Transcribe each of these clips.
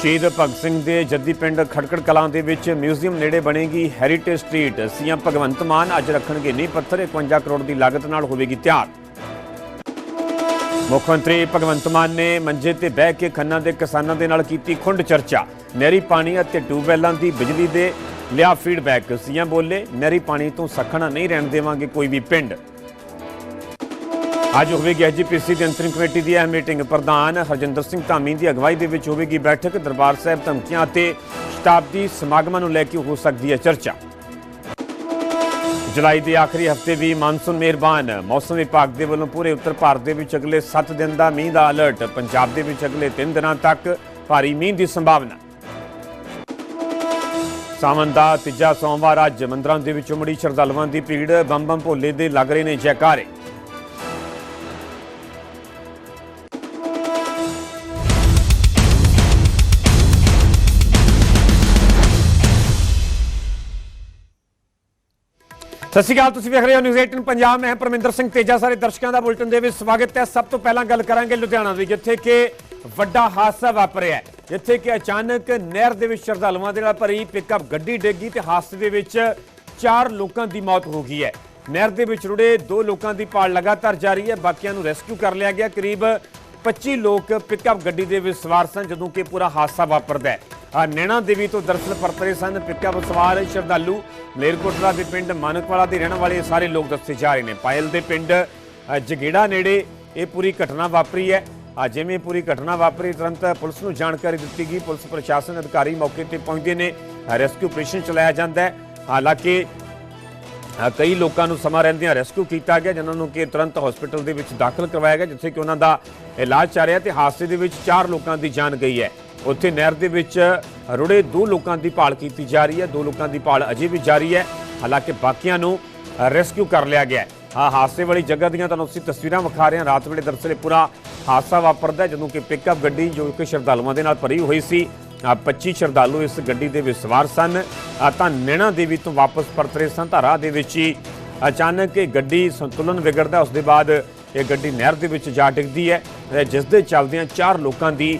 ਸ਼ਹੀਦ ਭਗਤ ਸਿੰਘ ਦੇ ਜੱਦੀ ਪਿੰਡ ਖੜਕੜ ਕਲਾਂ ਦੇ ਵਿੱਚ ਮਿਊਜ਼ੀਅਮ ਨੇੜੇ ਬਣੇਗੀ heritage street CM Bhagwant Mann ਅੱਜ ਰੱਖਣਗੇ ਨੀਂਹ ਪੱਥਰ 51 ਕਰੋੜ ਦੀ ਲਾਗਤ ਨਾਲ ਹੋਵੇਗੀ ਤਿਆਰ। ਮੁੱਖ ਮੰਤਰੀ ਭਗਵੰਤ ਮਾਨ ਨੇ ਮੰਜੇ ਤੇ ਬਹਿ ਕੇ ਖੰਨਾ ਦੇ ਕਿਸਾਨਾਂ ਦੇ ਨਾਲ ਕੀਤੀ ਖੁੰਡ ਚਰਚਾ। ਨਹਿਰੀ ਪਾਣੀ ਅਤੇ ਟਿਊਬਵੈੱਲਾਂ ਦੀ ਬਿਜਲੀ ਦੇ ਲਿਆ ਫੀਡਬੈਕ ਸੀਐਮ ਬੋਲੇ, ਨਹਿਰੀ ਪਾਣੀ ਤੋਂ ਸਖਣਾ ਨਹੀਂ ਰਹਿਣ ਦੇਵਾਂਗੇ ਕੋਈ ਵੀ ਪਿੰਡ। ਅੱਜ ਹੋਵੇਗੀ ਐਜੀਪੀਸੀ ਦੀ ਅੰਤਰਿਮ ਕਮੇਟੀ ਦੀ ਇਹ ਮੀਟਿੰਗ। ਪ੍ਰਧਾਨ ਹਰਜਿੰਦਰ ਸਿੰਘ ਧਾਮੀ ਦੀ ਅਗਵਾਈ ਦੇ ਵਿੱਚ ਹੋਵੇਗੀ ਬੈਠਕ। ਦਰਬਾਰ ਸਾਹਿਬ ਧਮਕੀਆਂ ਅਤੇ ਸ਼ਤਾਬਦੀ ਸਮਾਗਮਾਂ ਨੂੰ ਲੈ ਕੇ ਹੋ ਸਕਦੀ ਹੈ ਚਰਚਾ। ਜੁਲਾਈ ਦੇ ਆਖਰੀ ਹਫ਼ਤੇ ਵੀ ਮਾਨਸੂਨ ਮਿਹਰਬਾਨ। ਮੌਸਮ ਵਿਭਾਗ ਦੇ ਵੱਲੋਂ ਪੂਰੇ ਉੱਤਰ ਭਾਰਤ ਦੇ ਵਿੱਚ ਅਗਲੇ 7 ਦਿਨ ਦਾ ਮੀਂਹ ਦਾ ਅਲਰਟ। ਪੰਜਾਬ ਦੇ ਵਿੱਚ ਅਗਲੇ 3 ਦਿਨਾਂ ਤੱਕ ਭਾਰੀ ਮੀਂਹ ਦੀ ਸੰਭਾਵਨਾ। ਸਾਵਨ ਦਾ ਤੀਜਾ ਸੋਮਵਾਰ ਅੱਜ ਮੰਦਰਾਂ ਦੇ ਵਿੱਚ ਉਮੜੀ ਸ਼ਰਧਾਲੂਆਂ ਦੀ ਭੀੜ। ਬੰਮ ਭੋਲੇ ਦੇ ਲੱਗ ਰਹੇ ਨੇ ਜੈਕਾਰੇ। ਸਤਿ ਸ਼੍ਰੀ ਅਕਾਲ, ਤੁਸੀਂ ਵੇਖ ਰਹੇ ਹੋ ਨਿਊਜ਼ 18 ਪੰਜਾਬ। ਮੈਂ ਪਰਮਿੰਦਰ ਸਿੰਘ ਤੇਜਾ। ਸਾਰੇ ਦਰਸ਼ਕਾਂ ਦਾ ਬੁਲਟਨ ਦੇ ਵਿੱਚ ਸਵਾਗਤ ਹੈ। ਸਭ ਤੋਂ ਪਹਿਲਾਂ ਗੱਲ ਕਰਾਂਗੇ ਲੁਧਿਆਣਾ ਦੀ, ਜਿੱਥੇ ਕਿ ਵੱਡਾ ਹਾਦਸਾ ਵਾਪਰਿਆ ਜਿੱਥੇ ਕਿ ਅਚਾਨਕ ਨਹਿਰ ਦੇ ਵਿੱਚ ਸ਼ਰਧਾਲੂਆਂ ਦੇ ਨਾਲ ਭਰੀ ਪਿਕਅਪ ਗੱਡੀ ਡਿੱਗੀ ਤੇ ਹਾਦਸੇ ਦੇ ਵਿੱਚ ਚਾਰ ਲੋਕਾਂ ਦੀ ਮੌਤ ਹੋ ਗਈ ਹੈ। ਨਹਿਰ ਦੇ ਵਿੱਚ ਰੁੜੇ ਦੋ ਲੋਕਾਂ ਦੀ ਭਾਲ ਲਗਾਤਾਰ ਜਾਰੀ ਹੈ। ਬਾਕੀਆਂ ਨੂੰ ਰੈਸਕਿਊ ਕਰ ਲਿਆ ਗਿਆ। ਕਰੀਬ 25 ਲੋਕ ਪਿਕਅਪ ਗੱਡੀ ਦੇ ਵਿੱਚ ਸਵਾਰ ਸਨ, ਜਦੋਂ ਕਿ ਪੂਰਾ ਹਾਦਸਾ ਵਾਪਰਦਾ ਹੈ। ਨੈਣਾ ਦੇਵੀ ਤੋਂ ਦਰਅਸਲ ਪਰਤਰੇ ਸਨ, ਪਿਕਅਪ ਸਵਾਰ ਸ਼ਰਧਾਲੂ ਮਲੇਰਕੋਟਲਾ ਦੇ ਪਿੰਡ ਮਾਨਕਵਾਲਾ ਦੇ ਰਹਿਣ ਵਾਲੇ ਸਾਰੇ ਲੋਕ ਦੱਸੇ ਜਾ ਰਹੇ ਨੇ। ਪਾਇਲ ਦੇ ਪਿੰਡ ਜਗੇੜਾ ਨੇੜੇ ਇਹ ਪੂਰੀ ਘਟਨਾ ਵਾਪਰੀ ਹੈ। ਜਿਵੇਂ ਪੂਰੀ ਘਟਨਾ ਵਾਪਰੀ, ਤੁਰੰਤ ਪੁਲਿਸ ਨੂੰ ਜਾਣਕਾਰੀ ਦਿੱਤੀ ਗਈ। ਪੁਲਿਸ ਪ੍ਰਸ਼ਾਸਨ ਅਧਿਕਾਰੀ ਮੌਕੇ ਤੇ ਪਹੁੰਚਦੇ ਨੇ। ਰੈਸਕਿਊ ਆਪਰੇਸ਼ਨ ਚਲਾਇਆ ਜਾਂਦਾ ਹੈ। ਹਾਲਾਂਕਿ ਕਈ ਲੋਕਾਂ ਨੂੰ ਸਮਾਂ ਰਹਿੰਦਿਆਂ ਰੈਸਕਿਊ ਕੀਤਾ ਗਿਆ, ਜਿਨ੍ਹਾਂ ਨੂੰ ਕਿ ਤੁਰੰਤ ਹਸਪੀਟਲ ਦੇ ਵਿੱਚ ਦਾਖਲ ਕਰਵਾਇਆ ਗਿਆ, ਜਿੱਥੇ ਕਿ ਉਹਨਾਂ ਦਾ ਇਲਾਜ ਚੱਲ ਰਿਹਾ ਤੇ ਹਾਦਸੇ ਦੇ ਵਿੱਚ ਚਾਰ ਲੋਕਾਂ ਦੀ ਜਾਨ ਗਈ ਹੈ। ਉੱਥੇ ਨਹਿਰ ਦੇ ਵਿੱਚ ਰੁੜੇ ਦੋ ਲੋਕਾਂ ਦੀ ਭਾਲ ਕੀਤੀ ਜਾ ਰਹੀ ਹੈ, ਦੋ ਲੋਕਾਂ ਦੀ ਭਾਲ ਅਜੇ ਵੀ ਜਾਰੀ ਹੈ। ਹਾਲਾਂਕਿ ਬਾਕੀਆਂ ਨੂੰ ਰੈਸਕਿਊ ਕਰ ਲਿਆ ਗਿਆ ਹੈ। ਆ ਹਾਦਸੇ ਵਾਲੀ ਜਗ੍ਹਾ ਦੀਆਂ ਤੁਹਾਨੂੰ ਅਸੀਂ ਤਸਵੀਰਾਂ ਵਿਖਾ ਰਹੇ ਹਾਂ। ਰਾਤ ਵੇਲੇ ਦਰਅਸਲ ਇਹ ਪੂਰਾ ਹਾਦਸਾ ਵਾਪਰਦਾ ਜਦੋਂ ਕਿ ਪਿਕਅਪ ਗੱਡੀ ਜੋ ਕਿ ਸ਼ਰਧਾਲੂਆਂ ਦੇ ਨਾਲ ਭਰੀ ਹੋਈ ਸੀ 25 ਸ਼ਰਧਾਲੂ ਇਸ ਗੱਡੀ ਦੇ ਵਿੱਚ ਸਵਾਰ ਸਨ। ਤਾਂ ਨੈਣਾ ਦੇਵੀ ਤੋਂ ਵਾਪਸ ਪਰਤ ਰਹੇ ਸਨ। ਧਾਰਾ ਦੇ ਵਿੱਚ ਹੀ ਅਚਾਨਕ ਇਹ ਗੱਡੀ ਸੰਤੁਲਨ ਵਿਗੜਦਾ, ਉਸ ਦੇ ਬਾਅਦ ਇਹ ਗੱਡੀ ਨਹਿਰ ਦੇ ਵਿੱਚ ਜਾ ਡਿੱਗਦੀ ਹੈ। ਜਿਸ ਦੇ ਚੱਲਦਿਆਂ ਚਾਰ ਲੋਕਾਂ ਦੀ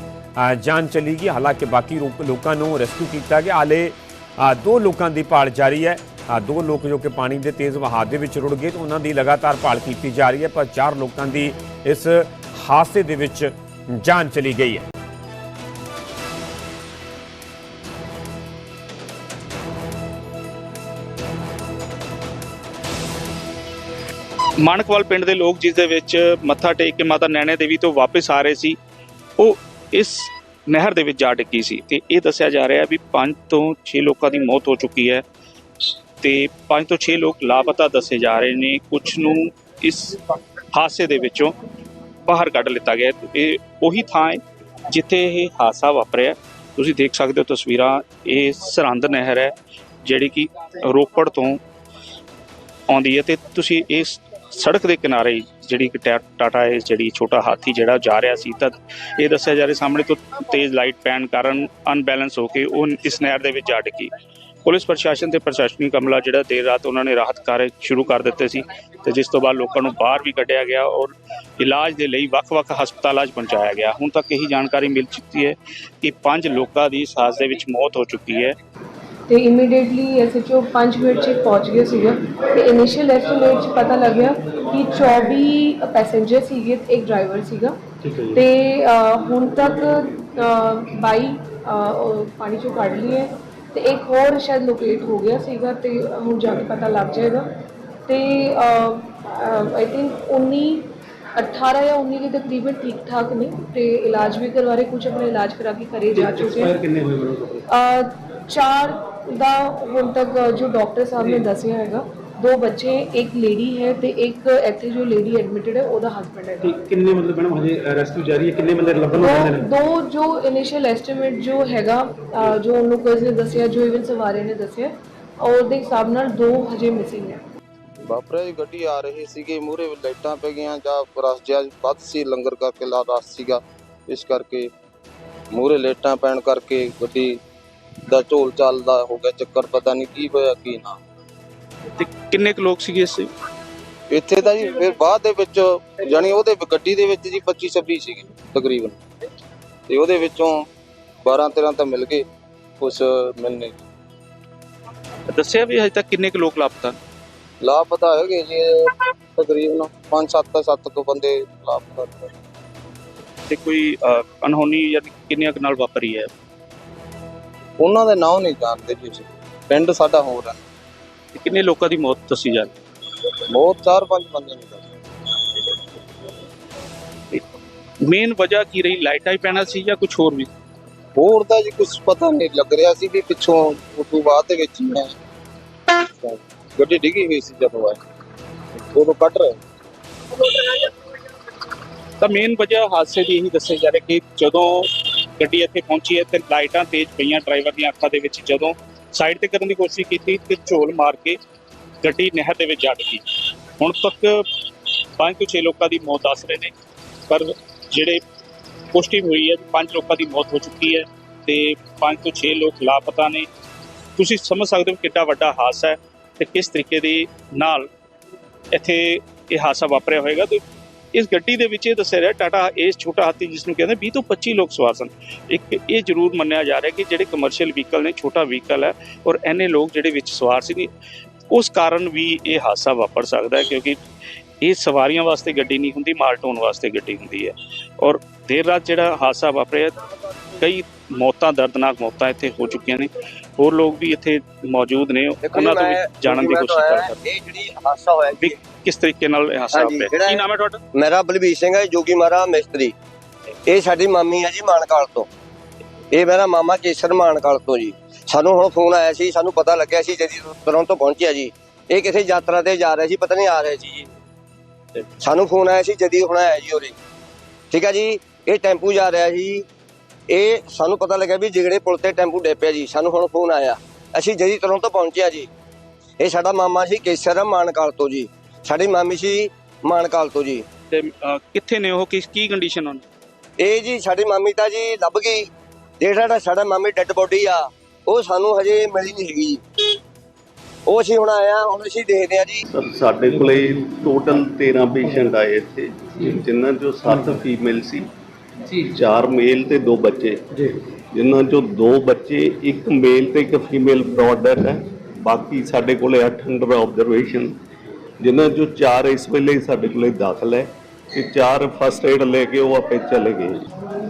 ਜਾਨ ਚਲੀ ਗਈ। ਹਾਲਾਂਕਿ ਬਾਕੀ ਲੋਕ- ਲੋਕਾਂ ਨੂੰ ਰੈਸਕਿਊ ਕੀਤਾ ਗਿਆ। ਹਾਲੇ ਦੋ ਲੋਕਾਂ ਦੀ ਭਾਲ ਜਾਰੀ ਹੈ। ਦੋ ਲੋਕ ਜੋ ਕਿ ਪਾਣੀ ਦੇ ਤੇਜ਼ ਵਹਾਅ ਦੇ ਵਿੱਚ ਰੁੜ ਗਏ ਤੇ ਉਹਨਾਂ ਦੀ ਲਗਾਤਾਰ ਭਾਲ ਕੀਤੀ ਜਾ ਰਹੀ ਹੈ, ਪਰ ਚਾਰ ਲੋਕਾਂ ਦੀ ਇਸ ਹਾਦਸੇ ਦੇ ਵਿੱਚ ਜਾਨ ਚਲੀ ਗਈ ਹੈ। ਮਾਨਕਵਾਲ ਪਿੰਡ ਦੇ ਲੋਕ ਜਿਸ ਦੇ ਵਿੱਚ ਮੱਥਾ ਟੇਕ ਕੇ ਮਾਤਾ ਨੈਣੇ ਦੇਵੀ ਤੋਂ ਵਾਪਸ ਆ ਰਹੇ ਸੀ, ਉਹ ਇਸ ਨਹਿਰ ਦੇ ਵਿੱਚ ਜਾ ਡਿੱਗੀ ਸੀ ਤੇ ਇਹ ਦੱਸਿਆ ਜਾ ਰਿਹਾ ਵੀ 5 ਤੋਂ 6 ਲੋਕਾਂ ਦੀ ਮੌਤ ਹੋ ਚੁੱਕੀ ਹੈ ਤੇ 5 ਤੋਂ 6 ਲੋਕ ਲਾਪਤਾ ਦੱਸੇ ਜਾ ਰਹੇ ਨੇ, ਕੁਝ ਨੂੰ ਇਸ ਹਾਦਸੇ ਦੇ ਵਿੱਚੋਂ ਬਾਹਰ ਕੱਢ ਲਿੱਤਾ ਗਿਆ ਇਹ ਉਹੀ ਥਾਂ ਹੈ ਜਿੱਥੇ ਇਹ ਹਾਦਸਾ ਵਾਪਰਿਆ। ਤੁਸੀਂ ਦੇਖ ਸਕਦੇ ਹੋ ਤਸਵੀਰਾਂ, ਇਹ ਸਰਹੰਦ ਨਹਿਰ ਹੈ ਜਿਹੜੀ ਕਿ ਰੋਪੜ ਤੋਂ ਆਉਂਦੀ ਹੈ ਤੇ ਤੁਸੀਂ ਇਸ ਸੜਕ ਦੇ ਕਿਨਾਰੇ ਜਿਹੜੀ ਇੱਕ ਟਾ- ਟਾਟਾ ਹੈ, ਜਿਹੜੀ ਛੋਟਾ ਹਾਥੀ ਜਿਹੜਾ ਜਾ ਰਿਹਾ ਸੀ, ਤਾਂ ਇਹ ਦੱਸਿਆ ਜਾ ਰਿਹਾ ਸਾਹਮਣੇ ਤੋਂ ਤੇਜ਼ ਲਾਈਟ ਪੈਣ ਕਾਰਨ ਅਨਬੈਲੈਂਸ ਹੋ ਕੇ ਉਹ ਇਸ ਨਹਿਰ ਦੇ ਵਿੱਚ ਜਾ ਡਿੱਗੀ। ਪੁਲਿਸ ਪ੍ਰਸ਼ਾਸਨ ਤੇ ਪ੍ਰਸ਼ਾਸਨਿਕ ਅਮਲਾ ਜਿਹੜਾ ਦੇਰ ਰਾਤ ਉਹਨਾਂ ਨੇ ਰਾਹਤ ਕਾਰਜ ਸ਼ੁਰੂ ਕਰ ਦਿੱਤੇ ਸੀ ਤੇ ਜਿਸ ਤੋਂ ਬਾਅਦ ਲੋਕਾਂ ਨੂੰ ਬਾਹਰ ਵੀ ਕੱਢਿਆ ਗਿਆ ਔਰ ਇਲਾਜ ਦੇ ਲਈ ਵੱਖ-ਵੱਖ ਹਸਪਤਾਲਾਂ 'ਚ ਪਹੁੰਚਾਇਆ ਗਿਆ। ਹੁਣ ਤੱਕ ਇਹੀ ਜਾਣਕਾਰੀ ਮਿਲ ਚੁੱਕੀ ਹੈ ਕਿ ਪੰਜ ਲੋਕਾਂ ਦੀ ਇਸ ਦੇ ਵਿੱਚ ਮੌਤ ਹੋ ਚੁੱਕੀ ਹੈ। ਤੇ ਇਮੀਡੀਏਟਲੀ ਐਸਐਚਓ 5 ਮਿੰਟ 'ਚ ਪਹੁੰਚ ਗਿਆ ਸੀਗਾ। ਤੇ ਇਨੀਸ਼ੀਅਲ ਐਸਟੀਮੇਟ 'ਚ ਪਤਾ ਲੱਗਿਆ ਕਿ 24 ਪੈਸੇਂਜਰ ਸੀਗੇ ਤੇ ਇੱਕ ਡਰਾਈਵਰ ਸੀਗਾ। ਤੇ ਹੁਣ ਤੱਕ ਅ, 22 ਅ, ਉਹ ਪਾਣੀ ਚੋਂ ਕੱਢ ਲਏ ਹੈ ਤੇ ਇੱਕ ਹੋਰ ਸ਼ਾਇਦ ਲੋਕੇਟ ਹੋ ਗਿਆ ਸੀਗਾ ਤੇ ਹੁਣ ਜਾ ਕੇ ਪਤਾ ਲੱਗ ਜਾਏਗਾ। ਤੇ ਆਈ ਥਿੰਕ 19 18 ਜਾਂ 19 ਦੇ ਤਕਰੀਬਨ ਠੀਕ ਠਾਕ ਨੇ। ਤੇ ਇਲਾਜ ਵੀ ਕਰਵਾ ਰਹੇ ਕੁਝ ਆਪਣਾ ਇਲਾਜ ਕਰਾ ਕੇ ਘਰੇ ਜਾ ਚੁੱਕੇ ਅ, ਚਾਰ ਦਾ ਹੁਣ ਤੱਕ ਜੋ ਡਾਕਟਰ ਸਾਹਿਬ ਨੇ ਦੱਸਿਆ ਹੈਗਾ ਦੋ ਬੱਚੇ ਇੱਕ ਲੇਡੀ ਹੈ ਤੇ ਇੱਕ ਇੱਥੇ ਜੋ ਲੇਡੀ ਐਡਮਿਟਡ ਹੈ ਉਹਦਾ ਹਸਬੰਡ ਹੈ ਕਿੰਨੇ ਮਤਲਬ ਮੈਡਮ ਹਜੇ ਰੈਸਕਿਊ ਜਾਰੀ ਹੈ ਕਿੰਨੇ ਬੰਦੇ ਲੱਭਣ ਦੋ ਨੇ? ਦੋ ਜੋ ਇਨੀਸ਼ੀਅਲ ਐਸਟੀਮੇਟ ਜੋ ਹੈਗਾ ਅ, ਜੋ ਉਹਨੂੰ ਕੋਈ ਨੇ ਦੱਸਿਆ ਜੋ ਇਵਨ ਸਵਾਰੇ ਨੇ ਦੱਸਿਆ ਉਹਦੇ ਹਿਸਾਬ ਨਾਲ ਦੋ ਹਜੇ ਮਿਸਿੰਗ ਹੈ ਵਾਪਰਿਆ ਜੀ ਗੱਡੀ ਆ ਰਹੀ ਸੀਗੀ ਮੂਰੇ ਲਾਈਟਾਂ ਪੈ ਗਈਆਂ ਜਾਂ ਰਸ ਜਿਹਾ ਵੱਧ ਸੀ ਲੰਗਰ ਕਰਕੇ ਲਾ ਰਸ ਸੀਗਾ। ਇਸ ਕਰਕੇ ਮੂਰੇ ਲਾਈਟਾਂ ਪੈਣ ਕਰਕੇ ਗੱਡੀ ਦਾ ਝੋਲ ਚੱਲਦਾ ਹੋ ਗਿਆ ਚੱਕਰ ਪਤਾ ਨਹੀਂ ਕੀ ਹੋਇਆ ਕੀ ਨਾ। ਤੇ ਕਿੰਨੇ ਕੁ ਲੋਕ ਸੀਗੇ ਇਸ ਇੱਥੇ ਤਾਂ ਜੀ ਫਿਰ ਬਾਅਦ ਦੇ ਵਿੱਚ ਜਾਣੀ ਉਹਦੇ ਗੱਡੀ ਦੇ ਵਿੱਚ ਜੀ 25 26 ਸੀਗੇ ਤਕਰੀਬਨ। ਤੇ ਉਹਦੇ ਵਿੱਚੋਂ 12 13 ਤਾਂ ਮਿਲ ਗਏ ਕੁਛ ਮਿਲਨੇ। ਦੱਸਿਆ ਵੀ ਹਜੇ ਤੱਕ ਕਿੰਨੇ ਕੁ ਲੋਕ ਲਾਪਤਾ? ਲਾਪਤਾ ਹੈਗੇ ਜੀ ਤਕਰੀਬਨ 5-7 7 ਕੁ ਬੰਦੇ ਲਾਪਤਾ। ਤੇ ਕੋਈ ਅਨਹੋਨੀ ਜਾਂ ਕਿੰਨਿਆਂ ਕੁ ਨਾਲ ਵਾਪਰੀ ਹੈ? ਉਹਨਾਂ ਦੇ ਨਾਂ ਨਹੀਂ ਜਾਣਦੇ ਜੀ ਅਸੀਂ। ਪਿੰਡ ਸਾਡਾ ਹੋਰ ਹੈ। ਤੇ ਕਿੰਨੇ ਲੋਕਾਂ ਦੀ ਮੌਤ ਦੱਸੀ ਜਾ ਰਹੀ? ਬਹੁਤ ਚਾਰ ਪੰਜ ਬੰਦੇ ਨੇ ਦੱਸੇ। ਮੇਨ ਵਜ੍ਹਾ ਕੀ ਰਹੀ? ਲਾਈਟਾਂ ਹੀ ਪੈਣਾ ਸੀ ਜਾਂ ਕੁਝ ਹੋਰ ਵੀ? ਹੋਰ ਦਾ ਜੀ ਕੁਝ ਪਤਾ ਨਹੀਂ ਲੱਗ ਰਿਹਾ ਸੀ ਵੀ ਪਿੱਛੋਂ ਉਦੋਂ ਬਾਅਦ ਦੇ ਵਿੱਚ ਹੀ ਹੈ ਗੱਡੀ ਡਿੱਗੀ ਹੋਈ ਸੀ ਜਦੋਂ ਆਏ। ਉਦੋਂ ਕੱਢ ਰਹੇ। ਤਾਂ ਮੇਨ ਵਜ੍ਹਾ ਹਾਦਸੇ ਦੀ ਇਹੀ ਦੱਸਿਆ ਜਾ ਰਿਹਾ ਕਿ ਜਦੋਂ ਗੱਡੀ ਇੱਥੇ ਪਹੁੰਚੀ ਹੈ ਤੇ ਲਾਈਟਾਂ ਤੇਜ਼ ਪਈਆਂ ਡਰਾਈਵਰ ਦੀਆਂ ਅੱਖਾਂ ਦੇ ਵਿੱਚ। ਜਦੋਂ ਸਾਈਡ ਤੇ ਕਰਨ ਦੀ ਕੋਸ਼ਿਸ਼ ਕੀਤੀ ਤੇ ਝੋਲ ਮਾਰ ਕੇ ਗੱਡੀ ਨਹਿਰ ਦੇ ਵਿੱਚ ਜਾ ਡਿੱਗੀ ਹੁਣ ਤੱਕ ਪੰਜ ਤੋਂ 6 ਲੋਕਾਂ ਦੀ ਮੌਤ ਦੱਸ ਰਹੇ ਨੇ, ਪਰ ਜਿਹੜੇ ਪੁਸ਼ਟੀ ਹੋਈ ਹੈ, ਪੰਜ ਲੋਕਾਂ ਦੀ ਮੌਤ ਹੋ ਚੁੱਕੀ ਹੈ ਤੇ ਪੰਜ ਤੋਂ 6 ਲੋਕ ਲਾਪਤਾ ਨੇ। ਤੁਸੀਂ ਸਮਝ ਸਕਦੇ ਹੋ ਕਿੰਨਾ ਵੱਡਾ ਹਾਦਸਾ ਹੈ ਤੇ ਕਿਸ ਤਰੀਕੇ ਦੇ ਨਾਲ ਇੱਥੇ ਇਹ ਹਾਦਸਾ ਵਾਪਰਿਆ ਹੋਵੇਗਾ ਤੇ ਇਸ ਗੱਡੀ ਦੇ ਵਿੱਚ ਇਹ ਦੱਸਿਆ ਰਿਹਾ, ਟਾਟਾ ਏਸ ਛੋਟਾ ਹਾਥੀ ਜਿਸ ਨੂੰ ਕਹਿੰਦੇ 20 ਤੋਂ 25 ਲੋਕ ਸਵਾਰ ਸਨ। ਇੱਕ ਇਹ ਜ਼ਰੂਰ ਮੰਨਿਆ ਜਾ ਰਿਹਾ ਕਿ ਜਿਹੜੇ ਕਮਰਸ਼ੀਅਲ ਵਹੀਕਲ ਨੇ, ਛੋਟਾ ਵਹੀਕਲ ਹੈ ਔਰ ਐਨੇ ਲੋਕ ਜਿਹੜੇ ਵਿੱਚ ਸਵਾਰ ਸੀ, ਉਸ ਕਾਰਨ ਵੀ ਇਹ ਹਾਦਸਾ ਵਾਪਰ ਸਕਦਾ ਹੈ ਕਿਉਂਕਿ ਇਹ ਸਵਾਰੀਆਂ ਵਾਸਤੇ ਗੱਡੀ ਨਹੀਂ ਹੁੰਦੀ, ਮਾਲ ਢੋਣ ਵਾਸਤੇ ਗੱਡੀ ਹੁੰਦੀ ਹੈ। ਔਰ ਦੇਰ ਰਾਤ ਜਿਹੜਾ ਹਾਦਸਾ ਵਾਪਰਿਆ, ਕਈ ਮੌਤਾਂ, ਦਰਦਨਾਕ ਮੌਤਾਂ ਇੱਥੇ ਹੋ ਚੁੱਕੀਆਂ ਨੇ। ਹੋਰ ਲੋਕ ਵੀ ਇੱਥੇ ਮੌਜੂਦ ਨੇ ਉਹਨਾਂ ਤੋਂ ਵੀ ਜਾਣਨ ਦੀ ਕੋਸ਼ਿਸ਼ ਕਰ ਰਹੇ ਇਹ ਜਿਹੜੀ ਹਾਦਸਾ ਹੋਇਆ ਵੀ ਕਿਸ ਤਰੀਕੇ ਨਾਲ ਵਾਪਰਿਆ ਜਿਹੜਾ- ਕੀ ਨਾਮ ਹੈ ਤੁਹਾਡਾ? ਮੇਰਾ ਬਲਬੀਰ ਸਿੰਘ ਹੈ ਜੋਗੀ ਮਾਰਾ ਮਿਸਤਰੀ। ਇਹ ਸਾਡੀ ਮਾਮੀ ਹੈ ਜੀ ਮਾਨਕਾਲ ਤੋਂ। ਇਹ ਮੇਰਾ ਮਾਮਾ ਕੇਸਰ ਮਾਨਕਾਲ ਤੋਂ ਜੀ। ਸਾਨੂੰ ਹੁਣ ਫੋਨ ਆਇਆ ਸੀ ਸਾਨੂੰ ਪਤਾ ਲੱਗਿਆ ਸੀ ਜਦੀ ਤੁਰੰਤ ਤੋਂ ਪਹੁੰਚਿਆ ਜੀ। ਇਹ ਕਿਸੇ ਯਾਤਰਾ ਤੇ ਜਾ ਰਹੇ ਸੀ ਪਤਾ ਨਹੀਂ ਆ ਰਹੇ ਸੀ ਜੀ। ਸਾਨੂੰ ਫੋਨ ਆਇਆ ਸੀ ਜਦੀ ਹੁਣ ਆਇਆ ਜੀ ਉਰੇ। ਠੀਕ ਹੈ ਜੀ ਇਹ ਟੈਂਪੂ ਜਾ ਰਿਹਾ ਸੀ ਇਹ ਸਾਨੂੰ ਪਤਾ ਲੱਗਿਆ ਵੀ ਜਿਗੜੇ ਪੁਲ ਤੇ ਟੈਂਪੂ ਡੇਪਿਆ ਜੀ ਸਾਨੂੰ ਹੁਣ ਫੋਨ ਆਇਆ। ਅਸੀਂ ਜਦੀ ਤੁਰੰਤ ਤੋਂ ਪਹੁੰਚਿਆ ਜੀ। ਇਹ ਸਾਡਾ ਮਾਮਾ ਸੀ ਕੇਸਰ ਮਾਨਕਾਲ ਤੋਂ ਜੀ। ਸਾਡੀ ਮਾਮੀ ਸੀ ਮਾਨਕਾਲ ਤੋਂ ਜੀ। ਤੇ ਅਹ, ਕਿੱਥੇ ਨੇ ਉਹ? ਕਿਸ ਕੀ ਕੰਡੀਸ਼ਨ ਉਹਨਾਂ ਦੀ? ਇਹ ਜੀ ਸਾਡੀ ਮਾਮੀ ਤਾਂ ਜੀ ਲੱਭ ਗਈ। ਜਿਹੜਾ ਸਾਡਾ ਮਾਮੀ ਡੈੱਡ ਬੋਡੀ ਆ। ਉਹ ਸਾਨੂੰ ਹਜੇ ਮਿਲੀ ਨਹੀਂ ਹੈਗੀ ਜੀ। ਉਹ ਅਸੀਂ ਹੁਣ ਆਇਆ ਹੁਣ ਅਸੀਂ ਦੇਖਦੇ ਆ ਜੀ। ਸਰ ਸਾਡੇ ਕੋਲੇ ਟੋਟਲ 13 ਪੇਸ਼ੈਂਟ ਆਏ ਇੱਥੇ ਜਿਨ੍ਹਾਂ ਚੋਂ 7 ਫੀਮੇਲ ਸੀ। ਜੀ। 4 ਮੇਲ ਤੇ 2 ਬੱਚੇ। ਜੀ। ਜਿਨ੍ਹਾਂ ਚੋਂ 2 ਬੱਚੇ ਇੱਕ ਮੇਲ ਤੇ ਇੱਕ ਫੀਮੇਲ ਬ੍ਰੌਡ ਡੈਥ ਹੈ। ਬਾਕੀ ਸਾਡੇ ਕੋਲੇ 8 ਅੰਡਰ ਆਬਜ਼ਰਵੇਸ਼ਨ ਜਿਨ੍ਹਾਂ ਚੋਂ 4 ਇਸ ਵੇਲੇ ਸਾਡੇ ਕੋਲੇ ਦਾਖਲ ਹੈ ਤੇ 4 ਫਸਟ ਏਡ ਲੈ ਕੇ ਉਹ ਆਪੇ ਚਲੇ ਗਏ।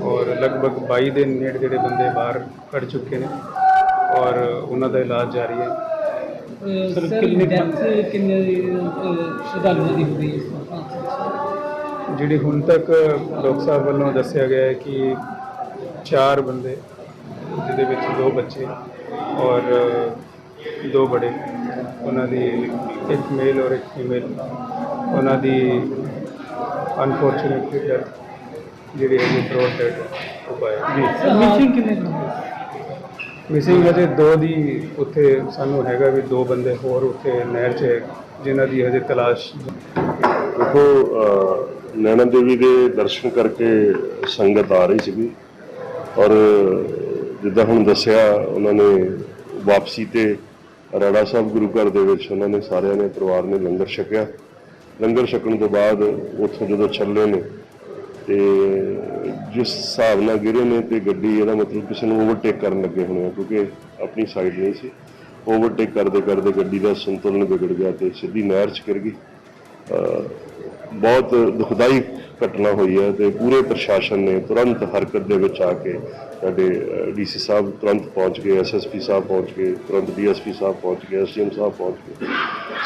ਔਰ ਲਗਭਗ 22 ਦੇ ਨੇੜੇ ਜਿਹੜੇ ਬੰਦੇ ਬਾਹਰ ਕੱਢ ਚੁੱਕੇ ਨੇ ਔਰ ਉਹਨਾਂ ਦਾ ਇਲਾਜ ਜਾਰੀ ਹੈ। ਸਰ ਕਿੰਨੇ ਕਿੰਨੇ ਸ਼ਰਧਾਲੂਆਂ ਦੀ ਹੋ ਵਾਰ ਜਿਹੜੀ ਹੁਣ ਤੱਕ ਡਾਕਟਰ ਸਾਹਿਬ ਵੱਲੋਂ ਦੱਸਿਆ ਗਿਆ ਹੈ ਕਿ ਚਾਰ ਬੰਦੇ ਜਿਹਦੇ ਵਿੱਚ ਦੋ ਬੱਚੇ ਔਰ ਦੋ ਬੜੇ ਉਹਨਾਂ ਦੀ ਇੱਕ ਮੇਲ ਔਰ ਇੱਕ ਫੀਮੇਲ ਉਹਨਾਂ ਦੀ ਅਨਫੋਰਚੂਨੇਟਲੀ ਡੈਥ ਜਿਹੜੀ ਹੈ ਬ੍ਰੌਡ ਡੈਡ ਹੋ ਪਾਇਆ। ਜੀ। ਮਿਸਿੰਗ ਕਿੰਨੇ ਮਿਸਿੰਗ ਅਜੇ ਦੋ ਦੀ ਉੱਥੇ ਸਾਨੂੰ ਹੈਗਾ ਵੀ ਦੋ ਬੰਦੇ ਹੋਰ ਉੱਥੇ ਨਹਿਰ 'ਚ ਹੈ, ਜਿਨ੍ਹਾਂ ਦੀ ਹਜੇ ਤਲਾਸ਼ ਦੇਖੋ ਅਹ, ਨੈਣਾ ਦੇਵੀ ਦੇ ਦਰਸ਼ਨ ਕਰਕੇ ਸੰਗਤ ਆ ਰਹੀ ਸੀਗੀ। ਔਰ ਜਿੱਦਾਂ ਹੁਣ ਦੱਸਿਆ, ਉਹਨਾਂ ਨੇ ਵਾਪਸੀ ਤੇ ਰਾੜਾ ਸਾਹਿਬ ਗੁਰੂ ਘਰ ਦੇ ਵਿੱਚ ਉਹਨਾਂ ਨੇ ਸਾਰਿਆਂ ਨੇ, ਪਰਿਵਾਰ ਨੇ ਲੰਗਰ ਛਕਿਆ। ਲੰਗਰ ਛਕਣ ਤੋਂ ਬਾਅਦ ਉੱਥੋਂ ਜਦੋਂ ਚੱਲੇ ਨੇ, ਤੇ ਜਿਸ ਹਿਸਾਬ ਨਾਲ ਗਿਰੇ ਨੇ ਤੇ ਗੱਡੀ ਇਹਦਾ ਮਤਲਬ ਕਿਸੇ ਨੂੰ ਓਵਰਟੇਕ ਕਰਨ ਲੱਗੇ ਹੋਣੇ ਆ, ਕਿਉਂਕਿ ਆਪਣੀ ਸਾਈਡ ਨਹੀਂ ਸੀ। ਓਵਰਟੇਕ ਕਰਦੇ ਕਰਦੇ ਗੱਡੀ ਦਾ ਸੰਤੁਲਨ ਵਿਗੜ ਗਿਆ ਤੇ ਸਿੱਧੀ ਨਹਿਰ 'ਚ ਗਿਰ ਗਈ। ਬਹੁਤ ਦੁਖਦਾਈ ਘਟਨਾ ਹੋਈ ਹੈ ਤੇ ਪੂਰੇ ਪ੍ਰਸ਼ਾਸਨ ਨੇ ਤੁਰੰਤ ਹਰਕਤ ਦੇ ਵਿੱਚ ਆ ਕੇ ਸਾਡੇ ਡੀਸੀ ਸਾਹਿਬ ਤੁਰੰਤ ਪਹੁੰਚ ਗਏ ਐਸਐਸਪੀ ਸਾਹਿਬ ਪਹੁੰਚ ਗਏ, ਤੁਰੰਤ ਡੀਐਸਪੀ ਸਾਹਿਬ ਪਹੁੰਚ ਗਏ ਐਸਡੀਐਮ ਸਾਹਿਬ ਪਹੁੰਚ ਗਏ।